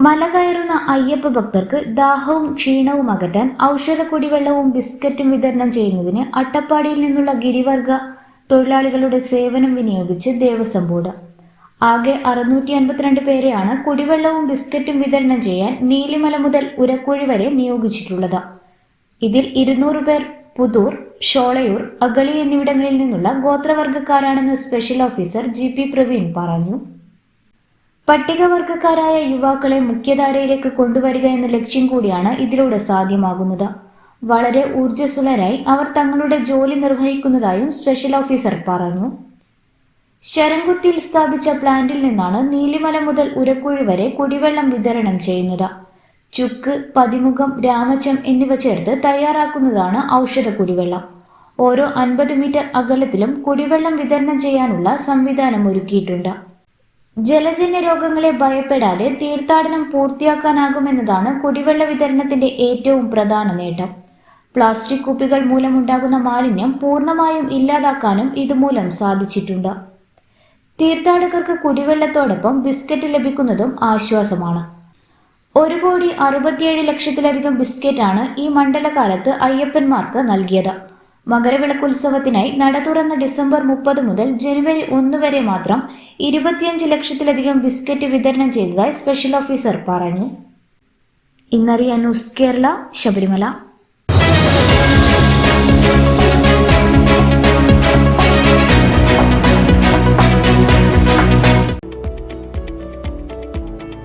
മല കയറുന്ന അയ്യപ്പ ഭക്തർക്ക് ദാഹവും ക്ഷീണവും അകറ്റാൻ ഔഷധ കുടിവെള്ളവും ബിസ്ക്കറ്റും വിതരണം ചെയ്യുന്നതിന് അട്ടപ്പാടിയിൽ നിന്നുള്ള ഗിരിവർഗ തൊഴിലാളികളുടെ സേവനം വിനിയോഗിച്ച് ദേവസ്വം ബോർഡ്. ആകെ അറുന്നൂറ്റി അൻപത്തിരണ്ട് പേരെയാണ് കുടിവെള്ളവും ബിസ്ക്കറ്റും വിതരണം ചെയ്യാൻ നീലിമല മുതൽ ഉരക്കുഴി വരെ നിയോഗിച്ചിട്ടുള്ളത്. ഇതിൽ ഇരുന്നൂറ് പേർ പുതൂർ ഷോളയൂർ അഗളി എന്നിവിടങ്ങളിൽ നിന്നുള്ള ഗോത്രവർഗക്കാരാണെന്ന് special officer G P Praveen പറഞ്ഞു. പട്ടികവർഗക്കാരായ യുവാക്കളെ മുഖ്യധാരയിലേക്ക് കൊണ്ടുവരിക എന്ന ലക്ഷ്യം കൂടിയാണ് ഇതിലൂടെ സാധ്യമാകുന്നത്. വളരെ ഊർജസ്വലരായി അവർ തങ്ങളുടെ ജോലി നിർവഹിക്കുന്നതായും സ്പെഷ്യൽ ഓഫീസർ പറഞ്ഞു. ശരംകുത്തിയിൽ സ്ഥാപിച്ച പ്ലാന്റിൽ നിന്നാണ് നീലിമല മുതൽ ഉരക്കുഴി വരെ കുടിവെള്ളം വിതരണം ചെയ്യുന്നത്. ചുക്ക് പതിമുഖം രാമചം എന്നിവ ചേർത്ത് തയ്യാറാക്കുന്നതാണ് ഔഷധ കുടിവെള്ളം ഓരോ അൻപത് മീറ്റർ അകലത്തിലും കുടിവെള്ളം വിതരണം ചെയ്യാനുള്ള സംവിധാനം ഒരുക്കിയിട്ടുണ്ട്. ജലജന്യ രോഗങ്ങളെ ഭയപ്പെടാതെ തീർത്ഥാടനം പൂർത്തിയാക്കാനാകുമെന്നതാണ് കുടിവെള്ള വിതരണത്തിന്റെ ഏറ്റവും പ്രധാന നേട്ടം. പ്ലാസ്റ്റിക് കുപ്പികൾ മൂലമുണ്ടാകുന്ന മാലിന്യം പൂർണമായും ഇല്ലാതാക്കാനും ഇതുമൂലം സാധിച്ചിട്ടുണ്ട്. തീർത്ഥാടകർക്ക് കുടിവെള്ളത്തോടൊപ്പം ബിസ്ക്കറ്റ് ലഭിക്കുന്നതും ആശ്വാസമാണ്. ഒരു കോടി അറുപത്തിയേഴ് ലക്ഷത്തിലധികം ബിസ്ക്കറ്റാണ് ഈ മണ്ഡലകാലത്ത് അയ്യപ്പന്മാർക്ക് നൽകിയത്. മകരവിളക്കുത്സവത്തിനായി നട തുറന്ന ഡിസംബർ മുപ്പത് മുതൽ ജനുവരി ഒന്ന് വരെ മാത്രം ഇരുപത്തിയഞ്ച് ലക്ഷത്തിലധികം ബിസ്ക്കറ്റ് വിതരണം ചെയ്തതായി സ്പെഷ്യൽ ഓഫീസർ പറഞ്ഞു. ഇന്നറിയ ന്യൂസ് കേരള ശബരിമല.